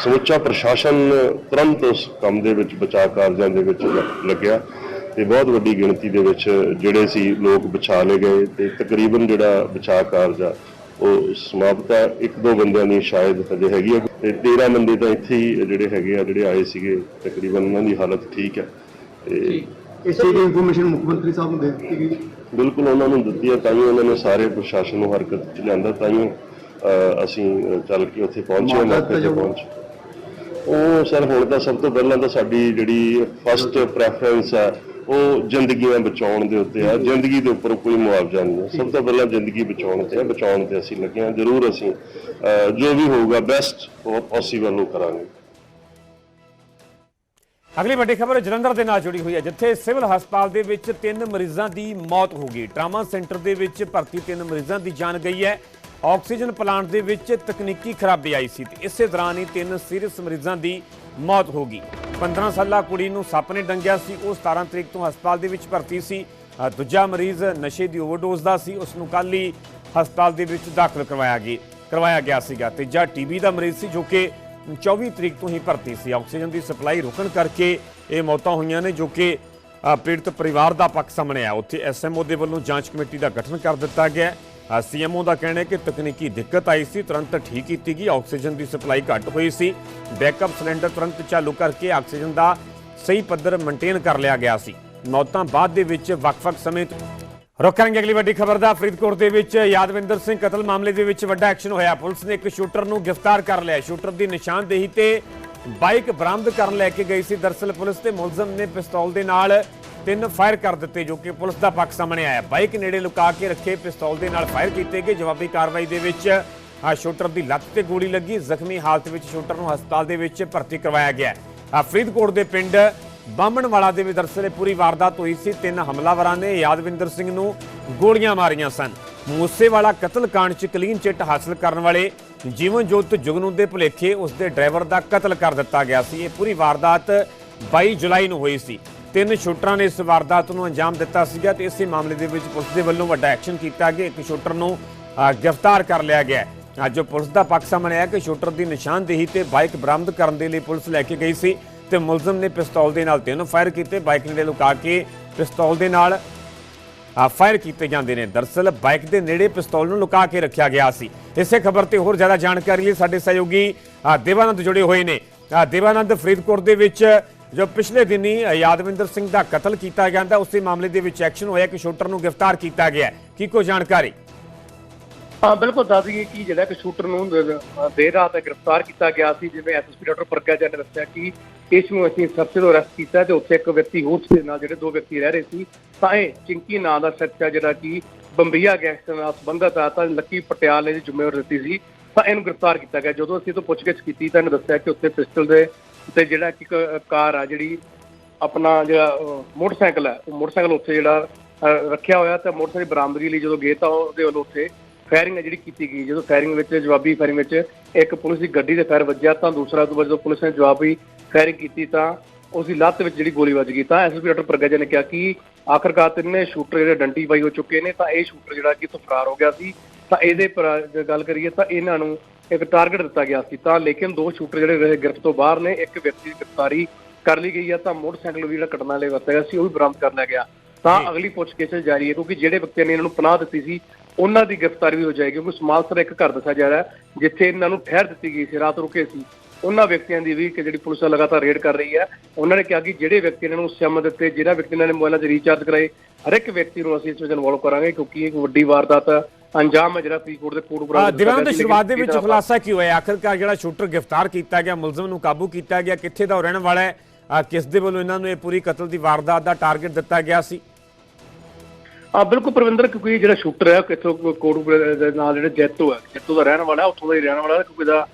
ਸਮੁੱਚਾ ਪ੍ਰਸ਼ਾਸਨ ਤੁਰੰਤ ਉਸ ਕੰਮ ਦੇ ਵਿੱਚ, ਬਚਾਅ ਕਾਰਜਾਂ ਦੇ ਵਿੱਚ ਲੱਗਿਆ ਤੇ ਬਹੁਤ ਵੱਡੀ ਗਿਣਤੀ ਦੇ ਵਿੱਚ ਜਿਹੜੇ ਸੀ ਲੋਕ ਬਚਾ ਲਏ ਗਏ ਤੇ ਤਕਰੀਬਨ ਜਿਹੜਾ ਬਚਾਅ ਕਾਰਜ ਆ ਉਹ ਸਮਾਪਤ ਹੈ ਇੱਕ ਦੋ ਬੰਦਿਆਂ ਦੀ ਸ਼ਾਇਦ ਹਜੇ ਹੈਗੀ ਹੈ ਤੇ 13 ਬੰਦੇ ਤਾਂ ਇੱਥੇ ਹੀ ਜਿਹੜੇ ਹੈਗੇ ਆ ਜਿਹੜੇ ਆਏ ਸੀਗੇ। ਤਕਰੀਬਨ ਉਹਨਾਂ ਦੀ ਹਾਲਤ ਠੀਕ ਹੈ ਤੇ ਇਸ ਦੀ ਇਨਫੋਰਮੇਸ਼ਨ ਮੁੱਖ ਮੰਤਰੀ ਸਾਹਿਬ ਨੂੰ ਦੇ ਦਿੱਤੀ ਗਈ। ਬਿਲਕੁਲ ਉਹਨਾਂ ਨੂੰ ਦਿੱਤੀ ਹੈ ਤਾਂ ਹੀ ਉਹਨਾਂ ਨੇ ਸਾਰੇ ਪ੍ਰਸ਼ਾਸਨ ਨੂੰ ਹਰਕਤ ਚ ਲਿਆਂਦਾ। ਤਾਂ ਹੀ ਅਸੀਂ ਚੱਲ ਕੇ ਉੱਥੇ ਪਹੁੰਚੇ ਮੌਕੇ ਤੇ ਪਹੁੰਚ। ਉਹ ਸਰ ਹੁਣ ਤਾਂ ਸਭ ਤੋਂ ਪਹਿਲਾਂ ਤਾਂ ਸਾਡੀ ਜਿਹੜੀ ਫਸਟ ਪ੍ਰੈਫਰੈਂਸ ਹੈ ਉਹ ਜ਼ਿੰਦਗੀਆਂ ਬਚਾਉਣ ਦੇ ਉੱਤੇ ਆ। ਜ਼ਿੰਦਗੀ ਦੇ ਉੱਪਰ ਕੋਈ ਮੁਆਵਜ਼ਾ ਨਹੀਂ ਹੈ। ਸਭ ਤੋਂ ਪਹਿਲਾਂ ਜ਼ਿੰਦਗੀ ਬਚਾਉਣ ਤੇ ਆ। ਬਚਾਉਣ ਤੇ ਅਸੀਂ ਲੱਗੇ ਹਾਂ ਜ਼ਰੂਰ ਅਸੀਂ ਜੋ ਵੀ ਹੋਊਗਾ ਬੈਸਟ ਪੋਸੀਬਲ ਉਹ ਕਰਾਂਗੇ। ਅਗਲੀ ਵੱਡੀ ਖਬਰ ਜਲੰਧਰ ਦੇ ਨਾਲ ਜੁੜੀ ਹੋਈ ਹੈ ਜਿੱਥੇ ਸਿਵਲ ਹਸਪਤਾਲ ਦੇ ਵਿੱਚ ਤਿੰਨ ਮਰੀਜ਼ਾਂ ਦੀ ਮੌਤ ਹੋ ਗਈ। ਟਰਾਮਾ ਸੈਂਟਰ ਦੇ ਵਿੱਚ ਭਰਤੀ ਤਿੰਨ ਮਰੀਜ਼ਾਂ ਦੀ ਜਾਨ ਗਈ ਹੈ। ਆਕਸੀਜਨ ਪਲਾਂਟ ਦੇ ਵਿੱਚ ਤਕਨੀਕੀ ਖਰਾਬੀ ਆਈ ਸੀ ਤੇ ਇਸੇ ਦੌਰਾਨ ਹੀ ਤਿੰਨ ਸੀਰੀਅਸ ਮਰੀਜ਼ਾਂ ਦੀ ਮੌਤ ਹੋ ਗਈ। 15 ਸਾਲਾ ਕੁੜੀ ਨੂੰ ਸੱਪ ਨੇ ਡੰਗਿਆ ਸੀ, ਉਹ 17 ਤਰੀਕ ਤੋਂ ਹਸਪਤਾਲ ਦੇ ਵਿੱਚ ਭਰਤੀ ਸੀ। ਦੂਜਾ ਮਰੀਜ਼ ਨਸ਼ੇ ਦੀ ਓਵਰਡੋਜ਼ ਦਾ ਸੀ ਉਸ ਨੂੰ ਕੱਲ੍ਹ ਹੀ ਹਸਪਤਾਲ ਦੇ ਵਿੱਚ ਦਾਖਲ ਕਰਵਾਇਆ ਗਿਆ ਕਰਵਾਇਆ ਗਿਆ ਸੀਗਾ। ਤੀਜਾ ਟੀਬੀ ਦਾ ਮਰੀਜ਼ ਸੀ ਜੋ ਕਿ 24 ਤਰੀਕ ਤੋਂ ਹੀ ਭਰਤੀ ਸੀ। ਆਕਸੀਜਨ ਦੀ ਸਪਲਾਈ ਰੁਕਣ ਕਰਕੇ ਇਹ ਮੌਤਾਂ ਹੋਈਆਂ ਨੇ ਜੋ ਕਿ ਪੀੜਤ ਪਰਿਵਾਰ ਦਾ ਪੱਖ ਸਾਹਮਣੇ ਆਇਆ। ਉੱਥੇ ਐਸਐਮਓ ਦੇ ਵੱਲੋਂ ਜਾਂਚ ਕਮੇਟੀ ਦਾ ਗਠਨ ਕਰ ਦਿੱਤਾ ਗਿਆ। ਸੀਐਮਓ ਦਾ ਕਹਿਣਾ ਹੈ ਕਿ ਤਕਨੀਕੀ ਦਿੱਕਤ ਆਈ ਸੀ, ਤੁਰੰਤ ਠੀਕ ਕੀਤੀ ਗਈ, ਆਕਸੀਜਨ ਦੀ ਸਪਲਾਈ ਘੱਟ ਹੋਈ ਸੀ। ਬੈਕਅਪ ਸਿਲੰਡਰ ਤੁਰੰਤ ਚਾਲੂ ਕਰਕੇ ਆਕਸੀਜਨ ਦਾ ਸਹੀ ਪੱਧਰ ਮੇਨਟੇਨ ਕਰ ਲਿਆ ਗਿਆ ਸੀ। ਮੌਤਾਂ ਬਾਅਦ ਦੇ ਵਿੱਚ ਵੱਖ-ਵੱਖ ਸਮੇਂ ਤੋਂ ਰੁਕ ਕਰਾਂਗੇ ਅਗਲੀ ਵੱਡੀ ਖਬਰ ਦਾ। ਫਰੀਦਕੋਟ ਦੇ ਵਿੱਚ ਯਾਦਵਿੰਦਰ ਸਿੰਘ ਕਤਲ ਮਾਮਲੇ ਦੇ ਵਿੱਚ ਵੱਡਾ ਐਕਸ਼ਨ ਹੋਇਆ। ਪੁਲਿਸ ਨੇ ਇੱਕ ਸ਼ੂਟਰ ਨੂੰ ਗ੍ਰਿਫਤਾਰ ਕਰ ਲਿਆ। ਸ਼ੂਟਰ ਦੀ ਨਿਸ਼ਾਨਦੇਹੀ ਤੇ ਬਾਈਕ ਬਰਾਮਦ ਕਰਨ ਲੈ ਕੇ ਗਈ ਸੀ। ਦਰਸਲ ਪੁਲਿਸ ਤੇ ਮੁਲਜ਼ਮ ਨੇ ਪਿਸਤੌਲ ਦੇ ਨਾਲ ਤਿੰਨ ਫਾਇਰ ਕਰ ਦਿੱਤੇ ਜੋ ਕਿ ਪੁਲਿਸ ਦਾ ਪੱਖ ਸਾਹਮਣੇ ਆਇਆ। ਬਾਈਕ ਨੇੜੇ ਲੁਕਾ ਕੇ ਰੱਖੇ ਪਿਸਤੌਲ ਦੇ ਨਾਲ ਫਾਇਰ ਕੀਤੇ ਗਏ। ਜਵਾਬੀ ਕਾਰਵਾਈ ਦੇ ਵਿੱਚ ਆ ਸ਼ੂਟਰ ਦੀ ਲੱਤ ਤੇ ਗੋਲੀ ਲੱਗੀ। ਜ਼ਖਮੀ ਹਾਲਤ ਵਿੱਚ ਸ਼ੂਟਰ ਨੂੰ ਹਸਪਤਾਲ ਦੇ ਵਿੱਚ ਭਰਤੀ ਕਰਵਾਇਆ ਗਿਆ। ਆ ਫਰੀਦਕੋਟ ਦੇ ਪਿੰਡ ਬਾਹਮਣਵਾਲਾ ਦੇ ਵਿੱਚ ਦਰਸਲ ਇਹ ਪੂਰੀ ਵਾਰਦਾਤ ਹੋਈ ਸੀ। ਤਿੰਨ ਹਮਲਾਵਰਾਂ ਨੇ ਯਾਦਵਿੰਦਰ ਸਿੰਘ ਨੂੰ ਗੋਲੀਆਂ ਮਾਰੀਆਂ ਸਨ। ਮੂਸੇਵਾਲਾ ਕਤਲकांड 'ਚ ਕਲੀਨ ਚਿੱਟ ਹਾਸਲ ਕਰਨ ਵਾਲੇ ਜੀਵਨ ਜੋਤ ਜੁਗਨੂ ਦੇ ਭੁਲੇਖੇ ਉਸ ਦੇ ਡਰਾਈਵਰ ਦਾ ਕਤਲ ਕਰ ਦਿੱਤਾ ਗਿਆ ਸੀ। ਇਹ ਪੂਰੀ ਵਾਰਦਾਤ 22 ਜੁਲਾਈ ਨੂੰ ਹੋਈ ਸੀ। ਤਿੰਨ ਸ਼ੂਟਰਾਂ ਨੇ ਇਸ ਵਾਰਦਾਤ ਨੂੰ ਅੰਜਾਮ ਦਿੱਤਾ ਸੀਗਾ ਤੇ ਇਸੇ ਮਾਮਲੇ ਦੇ ਵਿੱਚ ਪੁਲਿਸ ਦੇ ਵੱਲੋਂ ਵੱਡਾ ਐਕਸ਼ਨ ਕੀਤਾ ਗਿਆ। ਇੱਕ ਸ਼ੂਟਰ ਨੂੰ ਗ੍ਰਿਫਤਾਰ ਕਰ ਲਿਆ ਗਿਆ। ਅੱਜ ਜੋ ਪੁਲਿਸ ਦਾ ਪੱਖ ਸਾਹਮਣੇ ਆਇਆ ਕਿ ਸ਼ੂਟਰ ਦੀ ਨਿਸ਼ਾਨਦੇਹੀ ਤੇ ਬਾਈਕ ਬਰਾਮਦ ਕਰਨ ਦੇ ਲਈ ਪੁਲਿਸ ਲੈ ਕੇ ਗਈ ਸੀ ਤੇ ਮੁਲਜ਼ਮ ਨੇ ਪਿਸਤੌਲ ਦੇ ਨਾਲ ਤਿੰਨ ਫਾਇਰ ਕੀਤੇ। ਬਾਈਕ ਨੇੜੇ ਲੁਕਾ ਕੇ ਪਿਸਤੌਲ ਦੇ ਨਾਲ ਫਾਇਰ ਕੀਤੇ ਜਾਂਦੇ ਨੇ। ਦਰਸਲ ਬਾਈਕ ਦੇ ਨੇੜੇ ਪਿਸਤੌਲ ਨੂੰ ਲੁਕਾ ਕੇ ਰੱਖਿਆ ਗਿਆ ਸੀ। ਇਸੇ ਖਬਰ ਤੇ ਹੋਰ ਜ਼ਿਆਦਾ ਜਾਣਕਾਰੀ ਲਈ ਸਾਡੇ ਸਹਿਯੋਗੀ ਦੇਵਾਨੰਦ ਜੁੜੇ ਹੋਏ ਨੇ। ਦੇਵਾਨੰਦ ਫਰੀਦਕੋਟ ਦੇ ਵਿੱਚ ਜੋ ਪਿਛਲੇ ਦਿਨੀ ਯਾਦਵਿੰਦਰ ਸਿੰਘ ਦਾ ਕਤਲ ਕੀਤਾ ਜਾਂਦਾ, ਉਸੇ ਮਾਮਲੇ ਦੇ ਵਿੱਚ ਐਕਸ਼ਨ ਹੋਇਆ ਕਿ ਸ਼ੂਟਰ ਨੂੰ ਗ੍ਰਿਫਤਾਰ ਕੀਤਾ ਗਿਆ ਕੀ ਕੋਈ ਜਾਣਕਾਰੀ? ਹਾਂ, ਬਿਲਕੁਲ ਦੱਸ ਦਈਏ ਕਿ ਜਿਹੜਾ ਕਿ ਸ਼ੂਟਰ ਨੂੰ ਦੇਰ ਰਾਤ ਗ੍ਰਿਫਤਾਰ ਕੀਤਾ ਗਿਆ ਸੀ, ਜਿਵੇਂ ਐਸਐਸਪੀ ਡਾਕਟਰ ਪ੍ਰਗਿਆ ਨੇ ਦੱਸਿਆ ਕਿ ਇਸ ਨੂੰ ਅਸੀਂ ਸਰਚ ਤੋਂ ਅਰੈਸਟ ਕੀਤਾ ਤੇ ਉੱਥੇ ਇੱਕ ਵਿਅਕਤੀ ਹੋਰ ਸੀ ਨਾਲ ਜਿਹੜੇ ਦੋ ਵਿਅਕਤੀ ਰਹਿ ਰਹੇ ਸੀ, ਤਾਂ ਇਹ ਚਿੰਕੀ ਨਾਂ ਦਾ ਸ਼ਖਸ ਜਿਹੜਾ ਕਿ ਬੰਬੀਆ ਗੈਂਗਸਟਰ ਨਾਲ ਸੰਬੰਧਤ ਆ, ਤਾਂ ਲੱਕੀ ਪਟਿਆਲ ਨੇ ਦੀ ਜ਼ਿੰਮੇਵਾਰੀ ਦਿੱਤੀ ਸੀ, ਤਾਂ ਇਹਨੂੰ ਗ੍ਰਿਫਤਾਰ ਕੀਤਾ ਗਿਆ। ਜਦੋਂ ਅਸੀਂ ਤੋਂ ਪੁੱਛਗਿੱਛ ਕੀਤੀ, ਤਾਂ ਇਹਨੇ ਦੱਸਿਆ ਕਿ ਉੱਥੇ ਪਿਸਟਲ ਦੇ ਤੇ ਜਿਹੜਾ ਕਿ ਕਾਰ ਆ ਜਿਹੜੀ ਆਪਣਾ ਜਿਹੜਾ ਮੋਟਰਸਾਈਕਲ ਹੈ ਉਹ ਮੋਟਰਸਾਈਕਲ ਉੱਥੇ ਜਿਹੜਾ ਰੱਖਿਆ ਹੋਇਆ ਤਾਂ ਮੋਟਰਸਾਈਕਲ ਬਰਾਮਦਗੀ ਲਈ ਜਦੋਂ ਗਏ ਤਾਂ ਉਹਦੇ ਵੱਲੋਂ ਉੱਥੇ ਫਾਇਰਿੰਗ ਜਿਹੜੀ ਕੀਤੀ ਗਈ। ਜਦੋਂ ਫਾਇਰਿੰਗ ਵਿੱਚ, ਜਵਾਬੀ ਫਾਇਰਿੰਗ ਵਿੱਚ ਇੱਕ ਪੁਲਿਸ ਦੀ ਗੱਡੀ ਦੇ ਫਾਇਰ ਵੱਜਿਆ ਤਾਂ ਦੂਸਰਾ ਤੋਂ ਜਦੋਂ ਪੁਲਿਸ ਨੇ ਜਵਾਬੀ ਫਾਇਰਿੰਗ ਕੀਤੀ ਤਾਂ ਉਸ ਦੀ ਲੱਤ ਵਿੱਚ ਜਿਹੜੀ ਗੋਲੀ ਵੱਜ ਗਈ। ਤਾਂ ਐਸਪੀ ਡਾਕਟਰ ਪ੍ਰਗਜਾ ਨੇ ਕਿਹਾ ਕਿ ਆਖਰਕਾਰ ਤਿੰਨੇ ਸ਼ੂਟਰ ਜਿਹੜੇ ਆਇਡੈਂਟੀਫਾਈ ਹੋ ਚੁੱਕੇ ਨੇ, ਤਾਂ ਇਹ ਸ਼ੂਟਰ ਜਿਹੜਾ ਕਿ ਤੋਂ ਫਰਾਰ ਹੋ ਗਿਆ ਸੀ। ਤਾਂ ਇਹਦੇ ਪਰ ਗੱਲ ਕਰੀਏ ਤਾਂ ਇਹਨਾਂ ਨੂੰ ਇੱਕ ਟਾਰਗੇਟ ਦਿੱਤਾ ਗਿਆ ਸੀ ਤਾਂ ਲੇਕਿਨ ਦੋ ਸ਼ੂਟਰ ਜਿਹੜੇ ਰਹੇ ਗ੍ਰਿਫਤ ਤੋਂ ਬਾਹਰ ਨੇ ਇੱਕ ਵਿਅਕਤੀ ਦੀ ਗ੍ਰਿਫਤਾਰੀ ਕਰ ਲਈ ਗਈ ਹੈ ਤਾਂ ਮੋਟਰਸਾਈਕਲ ਵੀ ਜਿਹੜਾ ਘਟਨਾ ਲਈ ਵਰਤਿਆ ਸੀ ਉਹ ਵੀ ਬਰਾਮਦ ਕਰ ਲਿਆ ਗਿਆ। ਤਾਂ ਅਗਲੀ ਪੁੱਛਗਿੱਛ ਜਾਰੀ ਹੈ ਕਿਉਂਕਿ ਜਿਹੜੇ ਵਿਅਕਤੀਆਂ ਨੇ ਇਹਨਾਂ ਨੂੰ ਪਨਾਹ ਦਿੱਤੀ ਸੀ ਉਹਨਾਂ ਦੀ ਗ੍ਰਿਫਤਾਰੀ ਵੀ ਹੋ ਜਾਏਗੀ ਕਿਉਂਕਿ ਸਮਾਲਸਰ ਇੱਕ ਘਰ ਦੱਸਿਆ ਜਾ ਰਿਹਾ ਜਿੱਥੇ ਇਹਨਾਂ ਨੂੰ ਠਹਿਰ ਦਿੱਤੀ ਗਈ ਸੀ ਰਾਤ ਰੁਕੇ ਸੀ। ਉਹਨਾਂ ਵਿਅਕਤੀਆਂ ਦੀ ਵੀ ਕਿ ਜਿਹੜੀ ਪੁਲਿਸ ਲਗਾਤਾਰ ਰੇਡ ਕਰ ਰਹੀ ਹੈ ਉਹਨਾਂ ਨੇ ਕਿਹਾ ਕਿ ਜਿਹੜੇ ਵਿਅਕਤੀ ਇਹਨਾਂ ਨੂੰ ਸਿਮ ਦਿੱਤੇ ਜਿਹੜਾ ਵਿਅਕਤੀ ਇਹਨਾਂ ਨੇ ਮੋਬਾਈਲਾਂ 'ਚ ਰੀਚਾਰਜ ਕਰਾਏ ਹਰ ਇੱਕ ਵਿਅਕਤੀ ਨੂੰ ਅਸੀਂ ਇਸ ਵਿੱਚ ਇਨਵੋਲਵ ਕਰਾਂਗੇ ਕਿਉਂਕਿ ਇੱਕ ਵੱਡੀ ਵਾਰਦਾਤ ਅੰਜਾਮ ਹੈ ਜਿਹੜਾ ਫਰੀਦਕੋਟ ਦੇ ਕੋਟਪੁਰਾ ਆ, ਦਿਵਾਨ ਦੇ ਸ਼ੁਰੂਆਤ ਦੇ ਵਿੱਚ ਖੁਲਾਸਾ ਕੀ ਹੋਇਆ? ਆਖਰਕਾਰ ਜਿਹੜਾ ਸ਼ੂਟਰ ਗ੍ਰਿਫਤਾਰ ਕੀਤਾ ਗਿਆ ਮੁਲਜ਼ਮ ਨੂੰ ਕਾਬੂ ਕੀਤਾ ਗਿਆ ਕਿੱਥੇ ਦਾ ਰਹਿਣ ਵਾਲਾ ਹੈ? ਆ, ਕਿਸ ਦੇ ਵੱਲੋਂ ਇਹਨਾਂ ਨੂੰ ਇਹ ਪੂਰੀ ਕਤਲ ਦੀ ਵਾਰਦਾਤ ਦਾ ਟਾਰਗੇਟ ਦਿੱਤਾ ਗਿਆ ਸੀ? ਹਾਂ ਬਿਲਕੁਲ ਪ੍ਰਵਿੰਦਰ ਕਿਉਂਕਿ ਜਿਹੜਾ ਸ਼ੂਟਰ ਹੈ ਕਿਥੋਂ ਕੋਟਪੁਰਾ ਦੇ ਨਾਲ ਜਿਹੜਾ ਜੈਤੋ ਹੈ ਜੈਤੋ ਦਾ ਰਹਿਣ ਵਾਲਾ ਉੱਥੋਂ ਦਾ ਹੀ ਰਹਿਣ ਵਾਲਾ ਕਿਉਂਕਿ ਦਾ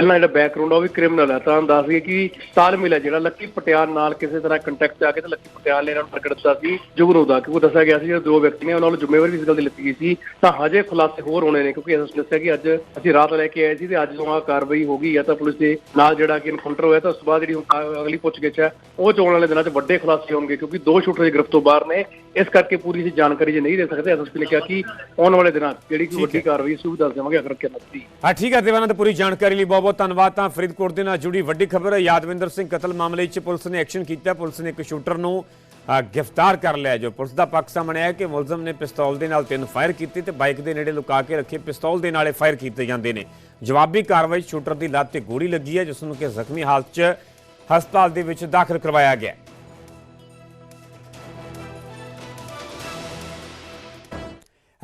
ਪਹਿਲਾਂ ਜਿਹੜਾ ਬੈਕਗ੍ਰਾਉਂਡ ਉਹ ਵੀ ਕ੍ਰਿਮੀਨਲ ਹੈ ਤਾਂ ਦੱਸ ਦਈਏ ਕਿ ਤਾਲਮੇਲ ਹੈ ਜਿਹੜਾ ਲੱਕੀ ਪਟਿਆਲ ਨਾਲ ਕਿਸੇ ਤਰ੍ਹਾਂ ਕੰਟੈਕਟ 'ਚ ਆ ਕੇ ਤੇ ਲੱਕੀ ਪਟਿਆਲ ਨੇ ਇਹਨਾਂ ਨੂੰ ਪ੍ਰਗਟ ਦਿੱਤਾ ਸੀ ਜੁਗਨੂ ਦਾ, ਕਿਉਂਕਿ ਦੱਸਿਆ ਗਿਆ ਸੀ ਜਿਹੜੇ ਦੋ ਵਿਅਕਤੀ ਨੇ ਉਹਨਾਂ ਨੂੰ ਜ਼ਿੰਮੇਵਾਰੀ ਇਸ ਗੱਲ ਦੀ ਲਿੱਤੀ ਗਈ ਸੀ, ਤਾਂ ਹਜੇ ਖੁਲਾਸੇ ਹੋਰ ਹੋਣੇ ਨੇ, ਕਿਉਂਕਿ ਅਸੀਂ ਦੱਸਿਆ ਕਿ ਅੱਜ ਅਸੀਂ ਰਾਤ ਲੈ ਕੇ ਆਏ ਸੀ ਤੇ ਅੱਜ ਤੋਂ ਆਹ ਕਾਰਵਾਈ ਹੋ ਗਈ ਹੈ ਤਾਂ ਪੁਲਿਸ ਦੇ ਨਾਲ ਜਿਹੜਾ ਕਿ ਇਨਕਾਊਂਟਰ ਹੋਇਆ, ਤਾਂ ਉਸ ਤੋਂ ਬਾਅਦ ਜਿਹੜੀ ਅਗਲੀ ਪੁੱਛਗਿੱਛ ਹੈ, ਉਹ ਚੋਣ ਵਾਲੇ ਦਿਨਾਂ 'ਚ ਵੱਡੇ ਖੁਲਾਸੇ ਹੋਣਗੇ, ਕਿਉਂਕਿ ਦੋ ਸ਼ੂਟਰ ਦੀ ਗ੍ਰਿਫਤ ਤੋਂ ਬਾਹਰ ਨੇ ਇਸ ਕਰਕੇ ਪੂਰੀ ਅਸੀਂ ਜਾਣਕਾਰੀ ਜੇ ਨਹੀਂ ਦੇ ਸਕਦੇ ਐਸਐਸਪੀ ਨੇ ਕਿਹਾ ਕਿ ਆਉਣ ਵਾਲੇ ਦਿਨਾਂ ਜਿਹੜੀ ਕੋਈ ਵੱਡੀ ਕਾਰਵਾਈ ਸੀ ਉਹ ਦੱਸ ਦੇਵਾਂਗੇ ਅਗਰ ਕਿੰਨਾ ਦੀ ਹਾਂ ਠੀਕ ਹੈ ਦੇਵਾਨੰਦ ਪੂਰੀ ਜਾਣਕਾਰੀ ਲਈ ਬਹੁਤ ਬਹੁਤ ਧੰਨਵਾਦ। ਤਾਂ ਫਰੀਦਕੋਟ ਦੇ ਨਾਲ ਜੁੜੀ ਵੱਡੀ ਖਬਰ ਹੈ ਯਾਦਵਿੰਦਰ ਸਿੰਘ ਕਤਲ ਮਾਮਲੇ 'ਚ ਪੁਲਿਸ ਨੇ ਐਕਸ਼ਨ ਕੀਤਾ। ਪੁਲਿਸ ਨੇ ਇੱਕ ਸ਼ੂਟਰ ਨੂੰ ਗ੍ਰਿਫਤਾਰ ਕਰ ਲਿਆ ਜੋ ਪੁਲਿਸ ਦਾ ਪੱਖ ਸਾਹਮਣੇ ਆਇਆ ਕਿ ਮੁਲਜ਼ਮ ਨੇ ਪਿਸਤੌਲ ਦੇ ਨਾਲ ਤਿੰਨ ਫਾਇਰ ਕੀਤੇ ਤੇ ਬਾਈਕ ਦੇ ਨੇੜੇ ਲੁਕਾ ਕੇ ਰੱਖੇ। ਪਿਸਤੌਲ ਦੇ ਨਾਲ ਫਾਇਰ ਕੀਤੇ ਜਾਂਦੇ ਨੇ। ਜਵਾਬੀ ਕਾਰਵਾਈ ਸ਼ੂਟਰ ਦੀ ਲੱਤ ਤੇ ਗੋਲੀ ਲੱਗੀ ਹੈ ਜਿਸ ਨੂੰ ਕਿ ਜ਼ਖਮੀ ਹਾਲਤ 'ਚ ਹਸਪਤਾਲ ਦੇ ਵਿੱਚ ਦਾਖਲ ਕਰਵਾਇਆ ਗਿਆ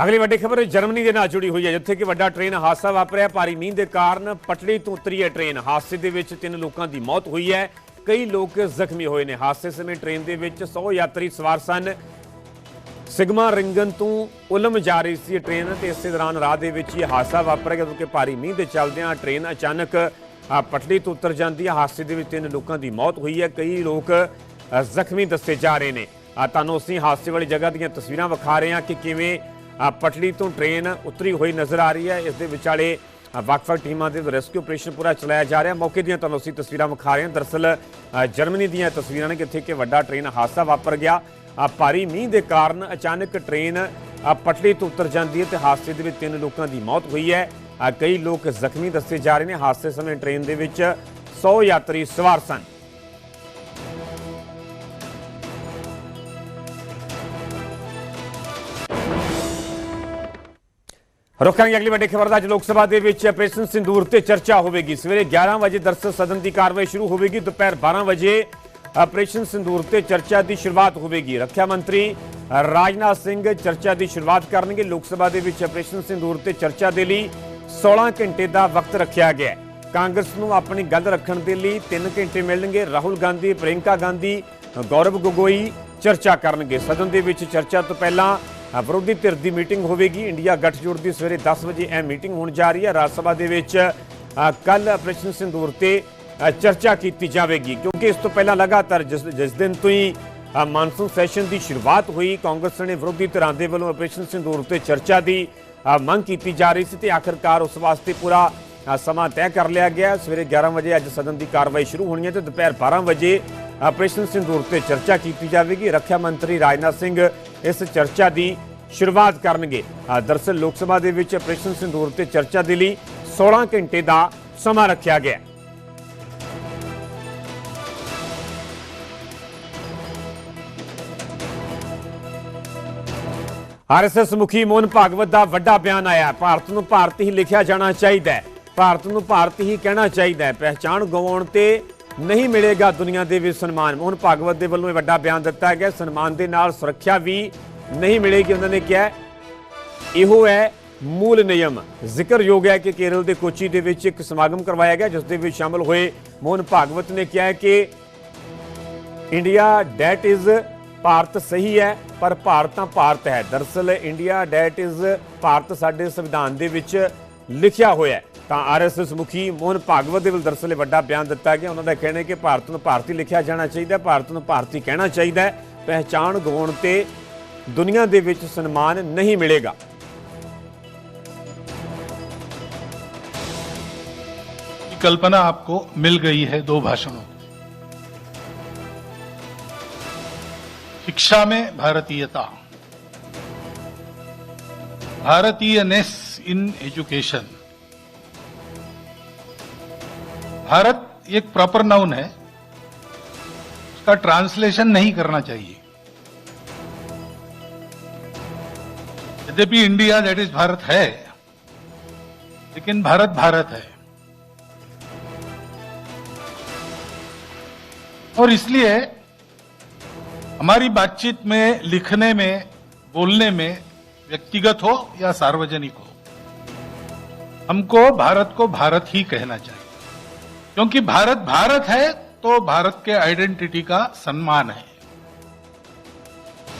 ਅਗਲੀ ਵੱਡੀ ਖਬਰ, ਜਰਮਨੀ ਦੇ ਨਾਲ ਜੁੜੀ ਹੋਈ ਹੈ ਜਿੱਥੇ ਕਿ ਵੱਡਾ ਟ੍ਰੇਨ ਹਾਦਸਾ ਵਾਪਰਿਆ। ਭਾਰੀ ਮੀਂਹ ਦੇ ਕਾਰਨ ਪਟੜੀ ਤੋਂ ਉਤਰੀ ਹੈ ਟ੍ਰੇਨ। ਹਾਦਸੇ ਦੇ ਵਿੱਚ ਤਿੰਨ ਲੋਕਾਂ ਦੀ ਮੌਤ ਹੋਈ ਹੈ। ਕਈ ਲੋਕ ਜ਼ਖਮੀ ਹੋਏ ਨੇ। ਹਾਦਸੇ ਸਮੇਂ ਟ੍ਰੇਨ ਦੇ ਵਿੱਚ 100 ਯਾਤਰੀ ਸਵਾਰ ਸਨ। ਸਿਗਮਾ ਰਿੰਗਨ ਤੋਂ ਉਲਮ ਜਾ ਰਹੀ ਸੀ ਇਹ ਟ੍ਰੇਨ ਤੇ ਇਸੇ ਦੌਰਾਨ ਰਾਹ ਦੇ ਵਿੱਚ ਇਹ ਹਾਦਸਾ ਵਾਪਰਿਆ ਕਿਉਂਕਿ ਭਾਰੀ ਮੀਂਹ ਦੇ ਚੱਲਦਿਆਂ ਟ੍ਰੇਨ ਅਚਾਨਕ ਪਟੜੀ ਤੋਂ ਉਤਰ ਜਾਂਦੀ ਹੈ। ਹਾਦਸੇ ਦੇ ਵਿੱਚ ਤਿੰਨ ਲੋਕਾਂ ਦੀ ਮੌਤ ਹੋਈ ਹੈ। ਕਈ ਲੋਕ ਜ਼ਖਮੀ ਦੱਸੇ ਜਾ ਰਹੇ ਨੇ। ਤੁਹਾਨੂੰ ਅਸੀਂ ਹਾਦਸੇ ਵਾਲੀ ਜਗ੍ਹਾ ਦੀਆਂ ਤਸਵੀਰਾਂ ਵਿਖਾ ਰਹੇ ਹਾਂ ਕਿ ਕਿਵੇਂ ਪਟੜੀ ਤੋਂ ਟ੍ਰੇਨ ਉਤਰੀ ਹੋਈ ਨਜ਼ਰ ਆ ਰਹੀ ਹੈ। ਇਸ ਦੇ ਵਿਚਾਲੇ ਵੱਖ-ਵੱਖ ਟੀਮਾਂ ਦੇ ਰੈਸਕਿਊ ਆਪਰੇਸ਼ਨ ਪੂਰਾ ਚਲਾਇਆ ਜਾ ਰਿਹਾ। ਮੌਕੇ ਦੀਆਂ ਤੁਹਾਨੂੰ ਅਸੀਂ ਤਸਵੀਰਾਂ ਵਿਖਾ ਰਹੇ ਹਾਂ। ਦਰਅਸਲ ਜਰਮਨੀ ਦੀਆਂ ਤਸਵੀਰਾਂ ਨੇ ਜਿੱਥੇ ਕਿ ਵੱਡਾ ਟ੍ਰੇਨ ਹਾਦਸਾ ਵਾਪਰ ਗਿਆ। ਭਾਰੀ ਮੀਂਹ ਦੇ ਕਾਰਨ ਅਚਾਨਕ ਟ੍ਰੇਨ ਪਟੜੀ ਤੋਂ ਉਤਰ ਜਾਂਦੀ ਹੈ ਤੇ ਹਾਦਸੇ ਦੇ ਵਿੱਚ ਤਿੰਨ ਲੋਕਾਂ ਦੀ ਮੌਤ ਹੋਈ ਹੈ। ਕਈ ਲੋਕ ਜ਼ਖਮੀ ਦੱਸੇ ਜਾ ਰਹੇ ਨੇ। ਹਾਦਸੇ ਸਮੇਂ ਟ੍ਰੇਨ ਦੇ ਵਿੱਚ 100 ਯਾਤਰੀ ਸਵਾਰ ਸਨ। ਰੁਕਾਂਗੇ ਅਗਲੀ ਵੱਡੀ ਖਬਰ ਦਾ ਅੱਜ ਲੋਕ ਸਭਾ ਦੇ ਵਿੱਚ ਆਪਰੇਸ਼ਨ ਸਿੰਦੂਰ ਤੇ ਚਰਚਾ ਹੋਵੇਗੀ। ਸਵੇਰੇ 11 ਵਜੇ ਦਰਸਲ ਸਦਨ ਦੀ ਕਾਰਵਾਈ ਸ਼ੁਰੂ ਹੋਵੇਗੀ। ਦੁਪਹਿਰ 12 ਵਜੇ ਆਪਰੇਸ਼ਨ ਸਿੰਦੂਰ ਤੇ ਚਰਚਾ ਦੀ ਸ਼ੁਰੂਆਤ ਹੋਵੇਗੀ। ਰੱਖਿਆ ਮੰਤਰੀ ਰਾਜਨਾਥ ਸਿੰਘ ਚਰਚਾ ਦੀ ਸ਼ੁਰੂਆਤ ਕਰਨਗੇ। ਲੋਕ ਸਭਾ ਦੇ ਵਿੱਚ ਆਪਰੇਸ਼ਨ ਸਿੰਦੂਰ ਤੇ ਚਰਚਾ ਦੇ ਲਈ 16 ਘੰਟੇ ਦਾ ਵਕਤ ਰੱਖਿਆ ਗਿਆ ਕਾਂਗਰਸ ਨੂੰ ਆਪਣੀ ਗੱਲ ਰੱਖਣ ਦੇ ਲਈ 3 ਘੰਟੇ ਮਿਲਣਗੇ। ਰਾਹੁਲ ਗਾਂਧੀ ਪ੍ਰਿੰਕਾ ਗਾਂਧੀ, ਗੌਰਵ ਗੋਗੋਈ ਚਰਚਾ ਕਰਨਗੇ। ਸਦਨ ਦੇ ਵਿੱਚ ਚਰਚਾ ਤੋਂ ਪਹਿਲਾਂ ਵਿਰੋਧੀ ਧਿਰ ਦੀ ਮੀਟਿੰਗ ਹੋਵੇਗੀ। ਇੰਡੀਆ ਗੱਠਜੋੜ ਦੀ ਸਵੇਰੇ 10 ਵਜੇ ਇਹ ਮੀਟਿੰਗ ਹੋਣ ਜਾ ਰਹੀ ਹੈ। ਰਾਜ ਸਭਾ ਦੇ ਵਿੱਚ ਕੱਲ ਆਪਰੇਸ਼ਨ ਸਿੰਦੂਰ ਤੇ ਚਰਚਾ ਕੀਤੀ ਜਾਵੇਗੀ। ਕਿਉਂਕਿ ਇਸ ਤੋਂ ਪਹਿਲਾਂ ਲਗਾਤਾਰ ਜਿਸ ਜਿਸ ਦਿਨ ਤੋਂ ਹੀ ਮਾਨਸੂਨ ਸੈਸ਼ਨ ਦੀ ਸ਼ੁਰੂਆਤ ਹੋਈ, ਕਾਂਗਰਸ ਨੇ ਵਿਰੋਧੀ ਧਿਰਾਂ ਦੇ ਵੱਲੋਂ ਆਪਰੇਸ਼ਨ ਸਿੰਦੂਰ ਤੇ ਚਰਚਾ ਦੀ ਮੰਗ ਕੀਤੀ ਜਾ ਰਹੀ ਸੀ ਤੇ ਆਖਰਕਾਰ ਉਸ ਵਾਸਤੇ ਪੂਰਾ ਸਮਾਂ ਤੈਅ ਕਰ ਲਿਆ ਗਿਆ। ਸਵੇਰੇ 11 ਵਜੇ ਅੱਜ ਸਦਨ ਦੀ ਕਾਰਵਾਈ ਸ਼ੁਰੂ ਹੋਣੀ ਹੈ ਤੇ ਦੁਪਹਿਰ 12 ਵਜੇ ਆਪਰੇਸ਼ਨ ਸਿੰਦੂਰ ਤੇ ਚਰਚਾ ਕੀਤੀ ਜਾਵੇਗੀ। ਰੱਖਿਆ ਮੰਤਰੀ ਰਾਜਨਾਥ ਸਿੰਘ ਇਸ ਚਰਚਾ ਦੀ ਸ਼ੁਰੂਆਤ ਕਰਨਗੇ। ਅ, ਲੋਕ ਸਭਾ ਦੇ ਵਿੱਚ ਆਪਰੇਸ਼ਨ ਸਿੰਦੂਰ ਤੇ ਚਰਚਾ ਦੇ ਲਈ 16 ਘੰਟੇ ਦਾ ਸਮਾਂ ਰੱਖਿਆ ਗਿਆ। ਹੈ। ਆਰਐਸਐਸ ਮੁਖੀ ਮੋਹਨ ਭਾਗਵਤ ਦਾ ਵੱਡਾ ਬਿਆਨ ਆਇਆ। ਭਾਰਤ ਨੂੰ ਭਾਰਤ ਹੀ ਲਿਖਿਆ ਜਾਣਾ ਚਾਹੀਦਾ ਹੈ। ਭਾਰਤ ਨੂੰ ਭਾਰਤ ਹੀ ਕਹਿਣਾ ਚਾਹੀਦਾ ਹੈ। ਪਹਿਚਾਣ ਗਵਾਉਣ ਤੇ ਨਹੀਂ ਮਿਲੇਗਾ ਦੁਨੀਆ ਦੇ ਵਿੱਚ ਸਨਮਾਨ। ਮੋਹਨ ਭਾਗਵਤ ਦੇ ਵੱਲੋਂ ਇਹ ਵੱਡਾ ਬਿਆਨ ਦਿੱਤਾ ਗਿਆ। ਸਨਮਾਨ ਦੇ ਨਾਲ ਸੁਰੱਖਿਆ ਵੀ ਨਹੀਂ ਮਿਲੇਗੀ, ਉਹਨਾਂ ਨੇ ਕਿਹਾ। ਇਹੋ ਹੈ ਮੂਲ ਨਿਯਮ। ਜ਼ਿਕਰਯੋਗ ਹੈ ਕਿ ਕੇਰਲ ਦੇ ਕੋਚੀ ਦੇ ਵਿੱਚ ਇੱਕ ਸਮਾਗਮ ਕਰਵਾਇਆ ਗਿਆ, ਜਿਸ ਦੇ ਵਿੱਚ ਸ਼ਾਮਲ ਹੋਏ ਮੋਹਨ ਭਾਗਵਤ ਨੇ ਕਿਹਾ ਕਿ ਇੰਡੀਆ ਡੈਟ ਇਜ਼ ਭਾਰਤ ਸਹੀ ਹੈ, ਪਰ ਭਾਰਤ ਤਾਂ ਭਾਰਤ ਹੈ। ਦਰਅਸਲ ਇੰਡੀਆ ਡੈਟ ਇਜ਼ ਭਾਰਤ ਸਾਡੇ ਸੰਵਿਧਾਨ ਦੇ ਵਿੱਚ ਲਿਖਿਆ ਹੋਇਆ ਹੈ। ਤਾਂ ਆਰਐਸਐਸ ਮੁਖੀ ਮੋਹਨ ਭਾਗਵਤ ਦੇ ਵੱਲ ਦਰਅਸਲ ਇਹ ਵੱਡਾ ਬਿਆਨ ਦਿੱਤਾ ਗਿਆ ਉਹਨਾਂ ਦਾ ਕਹਿਣਾ ਹੈ ਕਿ ਭਾਰਤ ਨੂੰ ਭਾਰਤੀ ਲਿਖਿਆ ਜਾਣਾ ਚਾਹੀਦਾ ਹੈ ਭਾਰਤ ਨੂੰ ਭਾਰਤੀ ਕਹਿਣਾ ਚਾਹੀਦਾ ਹੈ ਪਹਿਚਾਣ ਗਵਾਉਣ ਤੇ ਦੁਨੀਆ ਦੇ ਵਿੱਚ ਸਨਮਾਨ ਨਹੀਂ ਮਿਲੇਗਾ की कल्पना आपको मिल गई है दो भाषणों की। शिक्षा में भारतीयता भारतीयनेस इन एजुकेशन भारत एक प्रॉपर नाउन है। उसका ट्रांसलेशन नहीं करना चाहिए। यद्यपि इंडिया दैट इज़ भारत है, लेकिन भारत भारत है। और इसलिए हमारी बातचीत में, लिखने में, बोलने में, व्यक्तिगत हो या सार्वजनिक हो, हमको भारत को भारत ही कहना चाहिए। क्योंकि भारत भारत है तो भारत के आइडेंटिटी का सम्मान है